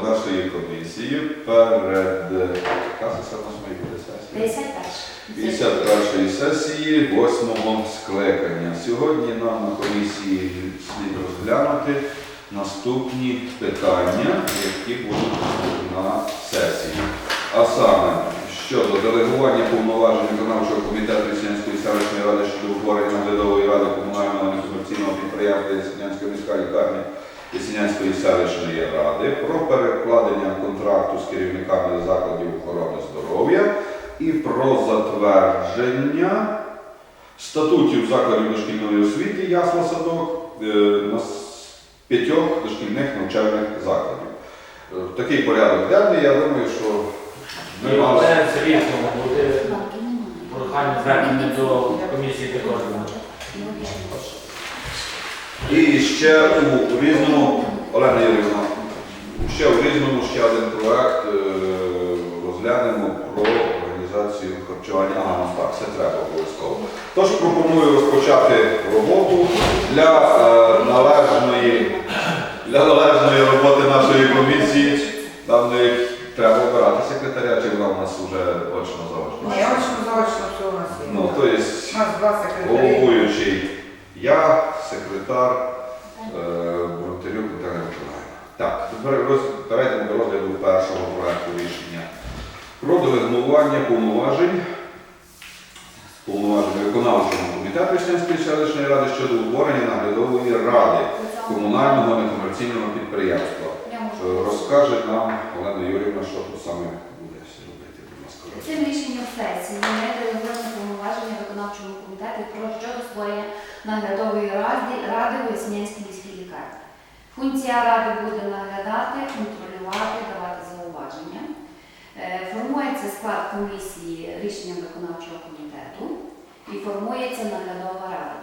нашої комісії перед? 51 сесії 8 скликання. Сьогодні нам на комісії слід розглянути наступні питання, які будуть на сесії. А саме щодо делегування повноважень виконавчого комітету Ясенської селищної ради щодо утворення наглядової ради комунального некомерційного підприємства Ясенянська міська лікарня Ясенянської селищної ради про перекладення контракту з керівниками закладів охорони здоров'я і про затвердження статутів закладів дошкільної освіти ясла садок е, на п'ятьох дошкільних навчальних закладів. Е, Такий порядок денний, я думаю, що ми мали. Це різному буде прохання звернення до комісії також. І ще у різному, Олена Юрівна, ще у різному ще один проект е, розглянемо про організацію харчування. А, ну так, це треба обов'язково. Тож пропоную розпочати роботу для е, належної, для належної роботи нашої комісії. Нам не треба обирати секретаря, чи вона у нас вже очно заочно. Ні, очно заочно все у нас є. Ну, то є головуючий я, секретар. Бронтарюк Наталя Миколаївна. Так, тепер перейдемо до розгляду першого проекту рішення. Про делегування повноважень повноважень виконавчого комітету Існянської селищної ради щодо утворення наглядової ради комунального некомерційного підприємства. Е, Розкаже нам Олена Юрівна, що тут саме буде робити, будь ласка. Цим рішенням сесії ми делегуємо повноваження виконавчому комітету про щодо створення наглядової ради, ради у Яснянській міській лікарні. Функція ради буде наглядати, контролювати, давати зауваження. Е, Формується склад комісії рішенням виконавчого комітету і формується наглядова рада.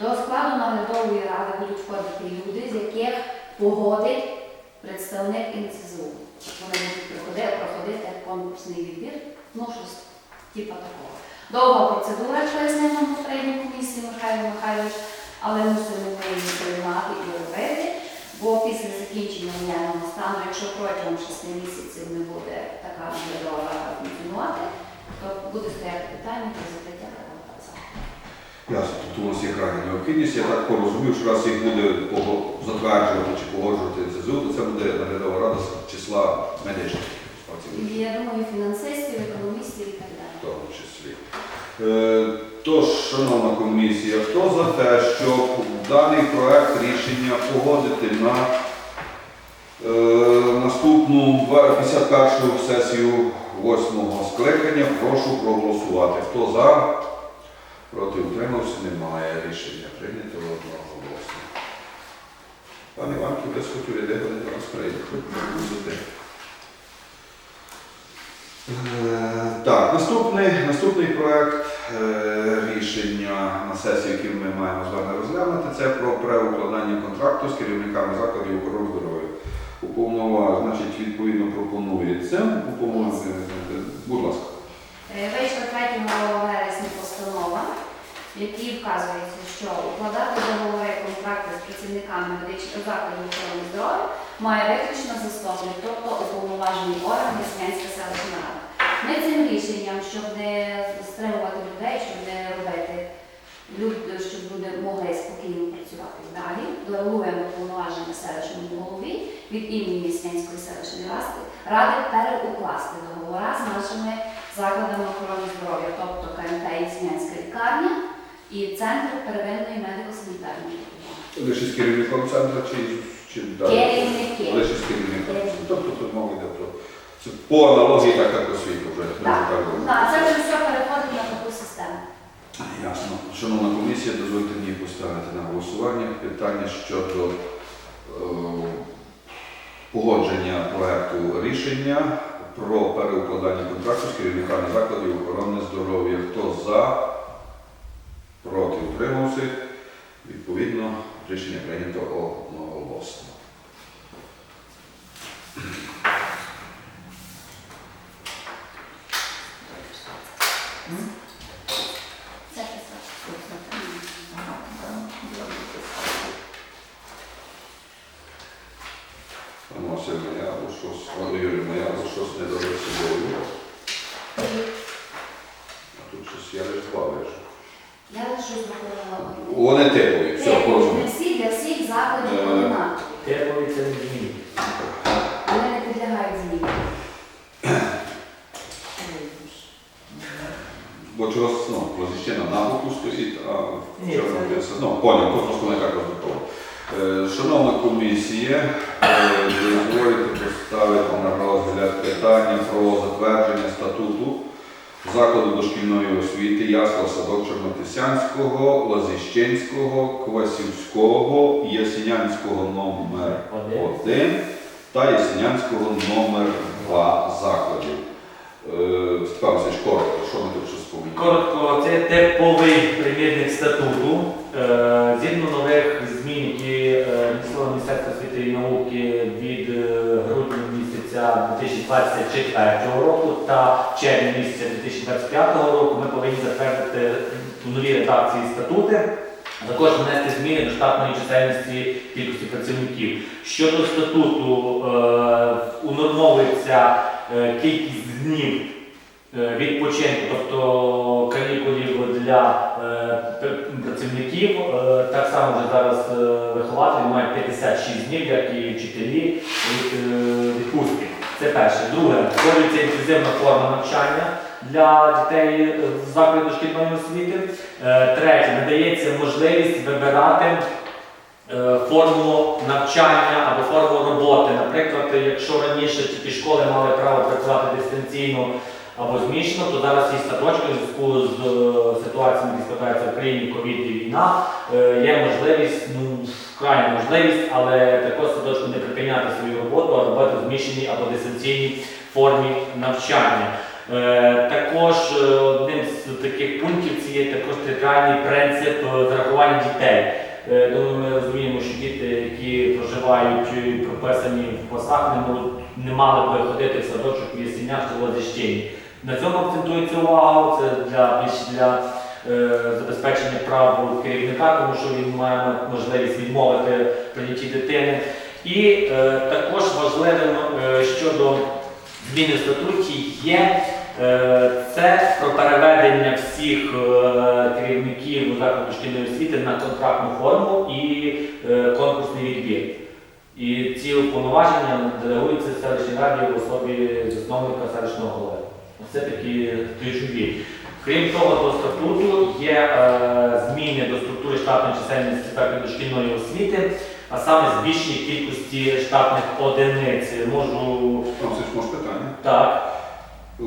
До складу наглядової ради будуть входити люди, з яких погодить представник НСЗУ. Вони будуть проходити конкурсний відбір, ну щось типу такого. Довга процедура, як пояснив нам попередній комісії Михайло Михайлович, але мусимо ми її приймати і робити, бо після закінчення воєнного стану, якщо протягом 6 місяців не буде така рада функціонувати, то буде стояти питання про закриття роботи. Ясно, тут у нас є крайня необхідність. Я так порозумів, що раз їх буде затверджувати чи погоджувати ЦЗУ, то це буде наглядова рада з числа медичних працівників, я думаю, фінансистів, економістів і так далі. в тому числі. Е, Тож, шановна комісія, хто за те, щоб даний проект рішення погодити на е, наступну 51 сесію 8 скликання, прошу проголосувати. Хто за? Проти утримався, немає рішення прийнято одноголосно. Пане Іванки, без хотіли, де вони до нас прийдуть? Наступний, наступний проект е, рішення на сесії, який ми маємо з вами розглянути, це про переукладання контракту з керівниками закладів охорони здоров'я. Уповнова, значить, відповідно пропонується. Уповнова, будь ласка. Е, Вийшла 3 вересня постанова, в якій вказується, що укладати договори контракти з працівниками медичних закладів охорони здоров'я має виключно заступник, тобто уповноважений орган Яснянська селищна рада. Ми цим рішенням, щоб не стримувати людей, щоб не робити люд- щоб люди могли спокійно працювати далі, делегуємо повноваження селищному голові від імені Яснянської селищної ради, ради переукласти договори з нашими закладами охорони здоров'я, тобто КМТ Яснянська лікарня і Центр первинної медико-санітарної допомоги. Лише з керівником центру чи, чи далі? Керівники. Лише з керівником. Тобто тут мова йде про по аналогії, так як освіту вже. Так, так це вже все переходить на таку систему. Ясно. Шановна комісія, дозвольте мені поставити на голосування питання щодо е, погодження проекту рішення про переукладання контракту з керівниками закладів охорони здоров'я. Хто за, проти утримався. Відповідно, рішення прийнято одноголосно. Це писати. Виносимо я або щось. Юрійовна, я щось не добре з собою. А тут щось я лише два вижу. Я лише зробила. Вони типові, все, Не порозумію. всі для всіх закладів Е. одинакові. Теплові це не зміни. Вони не підлягають зміні. Бо чогось, ну, Лозищина на боку стоїть, а це- Ну, поняв, просто не так розраховано. Е, Шановна комісія, е, дозвольте поставити на розгляд питання про затвердження статуту закладу дошкільної освіти Ясла Садок Чорнотисянського, Лазищенського, Квасівського, Ясінянського номер 1 та Ясінянського номер 2 закладів. Е, Степан Васильович, коротко, що ми тут? Коротко, це типовий примірник статуту. Е, Згідно нових змін, які е, внесло Міністерство освіти і науки від е, грудня місяця 2024 року та червня місяця 2025 року, ми повинні затвердити у новій редакції статути. Також внести зміни до штатної чисельності кількості працівників. Щодо статуту е, унормовується е, кількість днів е, відпочинку, тобто канікулів для е, працівників. Е, Так само вже зараз е, вихователі мають 56 днів, як і вчителі від е, відпустки. Це перше. Друге, створюється інклюзивна форма навчання для дітей е, в закладі дошкільної освіти. Е, Третє, надається можливість вибирати е, форму навчання або форму роботи. Наприклад, якщо раніше тільки школи мали право працювати дистанційно або змішано, то зараз є садочки в зв'язку з е, ситуаціями, які складаються в країні ковід і війна. е, Є можливість, ну крайня можливість, але також садочку не припиняти свою роботу, а робити в змішаній або дистанційній формі навчання. Е, Також одним з таких пунктів це є також територіальний принцип зарахування дітей. Тому ми розуміємо, що діти, які проживають прописані в можуть, не мали би ходити в садочок в Ясінях чи в Лазищині. На цьому акцентується увага, це для для е, забезпечення прав керівника, тому що він має можливість відмовити прийнятті дитини. І е, також важливим е, щодо зміни в статуті є е, це про переведення всіх е, керівників закладу шкільної освіти на контрактну форму і е, конкурсний відбір. І ці повноваження делегуються селищній раді в особі засновника селищного голови. Це такі ключові. Крім того, до статуту є е, зміни до структури штатної чисельності закладу дошкільної освіти, а саме збільшення кількості штатних одиниць. Можу Там все ж може питання. так. Е,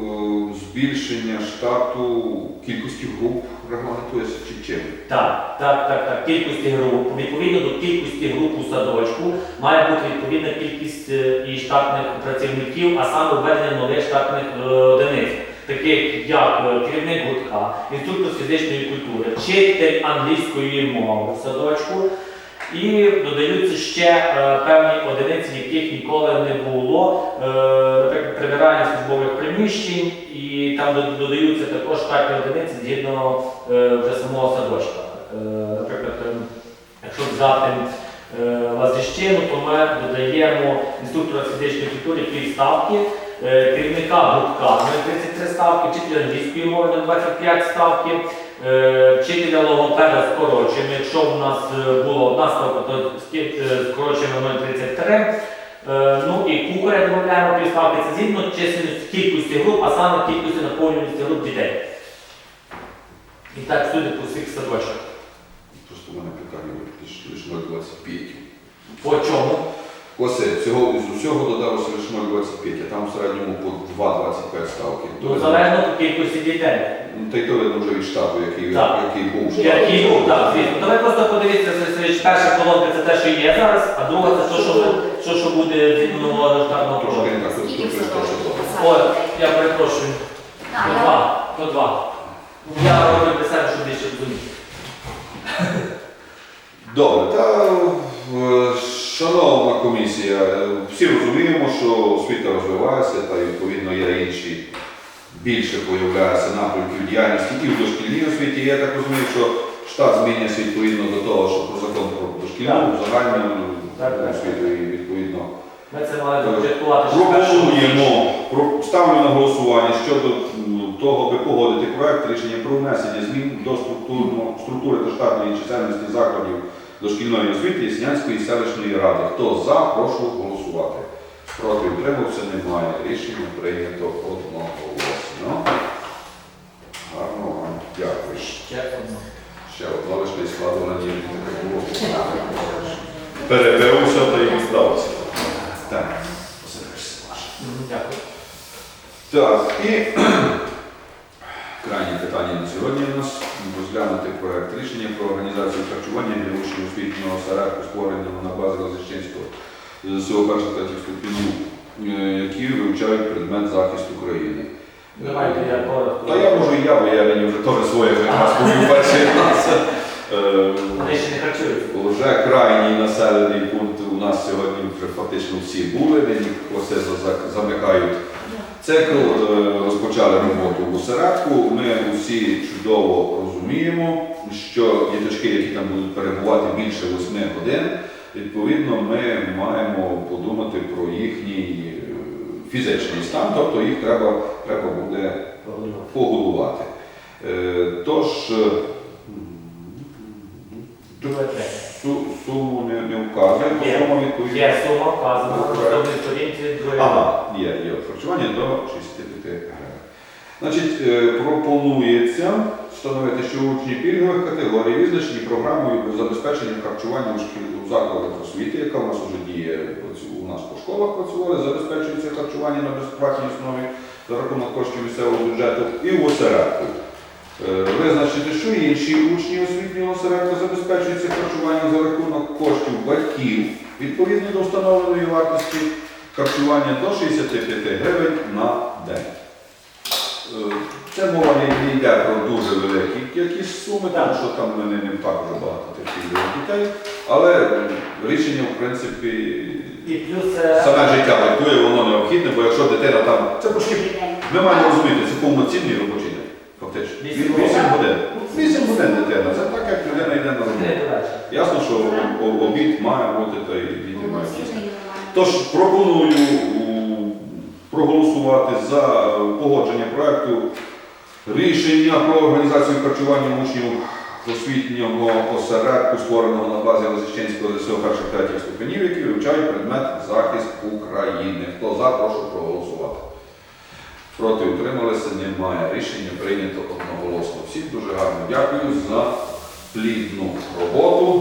Збільшення штату кількості груп регламентується чи чим? Так, так, так, так. Кількості груп. Відповідно до кількості груп у садочку має бути відповідна кількість е, і штатних працівників, а саме введення нових штатних е, одиниць, таких як керівник гуртка, інструктор фізичної культури, вчитель англійської мови в садочку. І додаються ще е, певні одиниці, яких ніколи не було, е, прибирання службових приміщень, і там додаються також штатні одиниці згідно е, вже самого садочка. Е, наприклад, якщо взяти е, Лазищину, то ми додаємо інструктора фізичної культури пів ставки, керівника гуртка на 33 ставки, вчителя англійської мови на 25 ставки. Вчителя логопеда скорочуємо. Якщо в нас була одна ставка, то скорочуємо на 0,33. Е, Ну і кухаря додаємо півставки. Це згідно чисельності кількості груп, а саме кількості наповнюваності груп дітей. І так всюди по всіх садочках. Просто в мене питання лише 0,25. По чому? Оце, всього, з усього додалося лише 0,25, а там в середньому по 2,25 ставки. Ну, залежно по кількості дітей. Ну, Та й то видно вже від штату, який, Так. який був. Який був, так, звісно. Давай просто подивіться, Сергій Сергійович, перша колонка це те, що є зараз, а друга це те, що, що, що буде згідно нового штатного Трошки програму. не так, Скільки в щось було. Ой, я перепрошую. То я- два, то два. Я роблю для себе, щоб більше розуміти. Добре, та комісія, е, всі розуміємо, що освіта розвивається та відповідно є інші більше появляється напрямків діяльності і в дошкільній освіті. Я так розумію, що штат змінюється відповідно до того, що про закон про дошкільну, загальну освіту і відповідно Ми це першому Пропонуємо, ставлю на голосування щодо того, аби погодити проект рішення про внесення змін до структури та штатної чисельності закладів дошкільної освіти Яснянської селищної ради. Хто за, прошу голосувати. Проти утримався немає. Рішення прийнято одноголосно. Гарно вам дякую. Ще одно. Ще одна лише із складу не було. Переберуся та й здався. Так. Дякую. Так, і крайнє питання на сьогодні у нас розглянути проект рішення про організацію харчування для учнів освітнього осередку, створеного на базі Лазичинського ЗСО перших третіх ступенів, е, які вивчають предмет захист України. Давайте я коротко. Та я можу і я, бо я мені вже теж своє якраз повів перший раз. Е, Вони ще не харчуються. Вже крайній населений пункт у нас сьогодні вже фактично всі були, оце за- замикають цикл, е, розпочали роботу в осередку. Ми усі чудово розуміємо, що діточки, які там будуть перебувати більше 8 годин, відповідно, ми маємо подумати про їхній е, фізичний стан, тобто їх треба, треба буде Погодувати. Е, Тож, Су- Суму не, не вказує, бо Є. сума відповідно. Є сума вказана на сторінці, є, є харчування до 65 гривень. Значить, е, пропонується встановити, що учні пільгових категорій визначені програмою забезпечення харчування у шкіл закладах освіти, яка у нас вже діє у нас по школах працювали, забезпечується харчування на безплатній основі за рахунок коштів місцевого бюджету і в осередку. Е, Визначити, що інші учні освітнього осередку забезпечуються харчуванням за рахунок коштів батьків відповідно до встановленої вартості харчування до 65 гривень на день. Е, Це мова не йде про дуже великі якісь суми, тому що там мене не так вже багато тих дітей, але рішення, в принципі, І плюс саме життя диктує, воно необхідне, бо якщо дитина там, це почти ми маємо розуміти, це повноцінний робочий день, фактично. Вісім Вісім годин. годин. Вісім годин дитина. Це так, як людина йде на роботу. Ясно, що обід має бути, та й діти мають. Тож, пропоную проголосувати за е, погодження проекту рішення про організацію харчування учнів освітнього осередку, створеного на базі Лисичинського ЗСО перших третіх ступенів, які вивчають предмет захист України. Хто за, прошу проголосувати. Проти утрималися, немає. Рішення прийнято одноголосно. Всім дуже гарно дякую за плідну роботу.